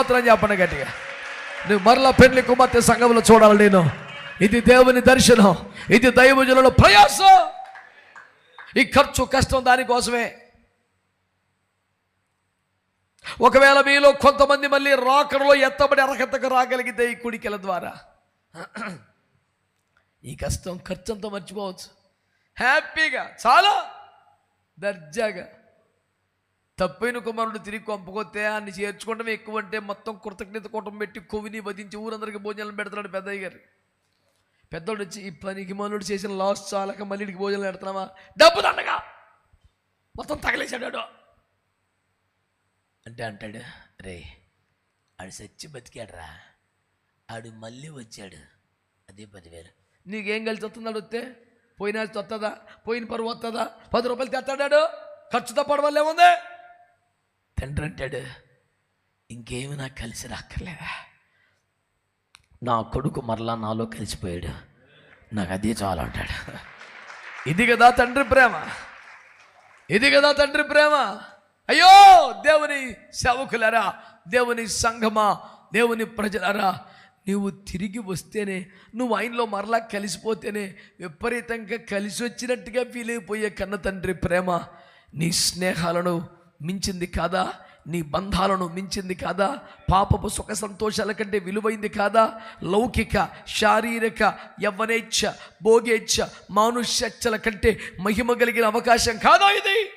మాత్రం చెప్పండి గట్టిగా. నువ్వు మరలా పెళ్ళి కుమార్తె సంఘంలో చూడాలి నేను. ఇది దేవుని దర్శనం. ఇది దైవజనుల ప్రయాసం. ఈ ఖర్చు కష్టం దానికోసమే. ఒకవేళ మీలో కొంతమంది మళ్ళీ రాకడలో ఎత్తబడి అర్హతకు రాగలిగితే ఈ కుడికెల ద్వారా. ఈ కష్టం ఖర్చంతో మర్చిపోవచ్చు. హ్యాపీగా చాలా దర్జాగా. తప్పైన కుమారుడు తిరిగి కొంపకొస్తే అన్ని చేర్చుకోవడం ఎక్కువ అంటే మొత్తం కృతజ్ఞత కూటం పెట్టి కొవిని వధించి ఊరందరికీ భోజనాలు పెడతాడు పెద్దయ్య గారు. పెద్దోడు వచ్చి ఈ పనికి మనోడు చేసిన లాస్ చాలక మళ్ళీ భోజనాలు పెడుతున్నావా? డబ్బు దండగా! మొత్తం తగలేశాడు అంటే అంటాడు రే ఆడు సచ్చి బతికాడురా. ఆడు మళ్ళీ వచ్చాడు. అదే పదివేలు. నీకేం కలిసి వస్తుంది వస్తే? పోయిన వస్తుందా పోయిన పరువు వస్తుందా పది రూపాయలు తెస్తాడాడు ఖర్చు తప్పడం వల్ల ఏముంది? తండ్రి అంటాడు ఇంకేమి నాకు కలిసి రాక్కర్లేదా నా కొడుకు మరలా నాలో కలిసిపోయాడు. నాకు అదే చాలు అంటాడు. ఇది కదా తండ్రి ప్రేమ. ఇది కదా తండ్రి ప్రేమ. అయ్యో దేవుని సేవకులరా దేవుని సంఘమా దేవుని ప్రజలరా నీవు తిరిగి వస్తేనే నువ్వు ఆయనలో మరలా కలిసిపోతేనే విపరీతంగా కలిసి వచ్చినట్టుగా ఫీల్ అయిపోయే కన్న తండ్రి ప్రేమ. నీ స్నేహాలను మించింది కాదా? నీ బంధాలను మించింది కాదా? పాపపు సుఖ సంతోషాల కంటే విలువైంది కాదా? లౌకిక శారీరక యవ్వనేచ్ఛ భోగేచ్ఛ మానుష్యచ్చల కంటే మహిమ కలిగిన అవకాశం కాదా ఇది?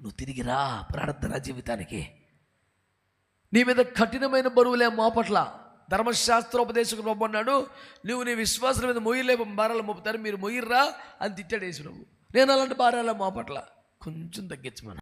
నువ్వు తిరిగి రా ప్రార్థన జీవితానికి. నీ మీద కఠినమైన బరువులే మోపట్ల ధర్మశాస్త్రోపదేశకు బాబు అన్నాడు నువ్వు నీ విశ్వాసం మీద మొయ్యలే భారాలు మోపుతారు మీరు మొయ్యర్రా అని తిట్టాడు ప్రభు. నేను అలాంటి భారాల మోపట్ల కొంచెం తగ్గించమను.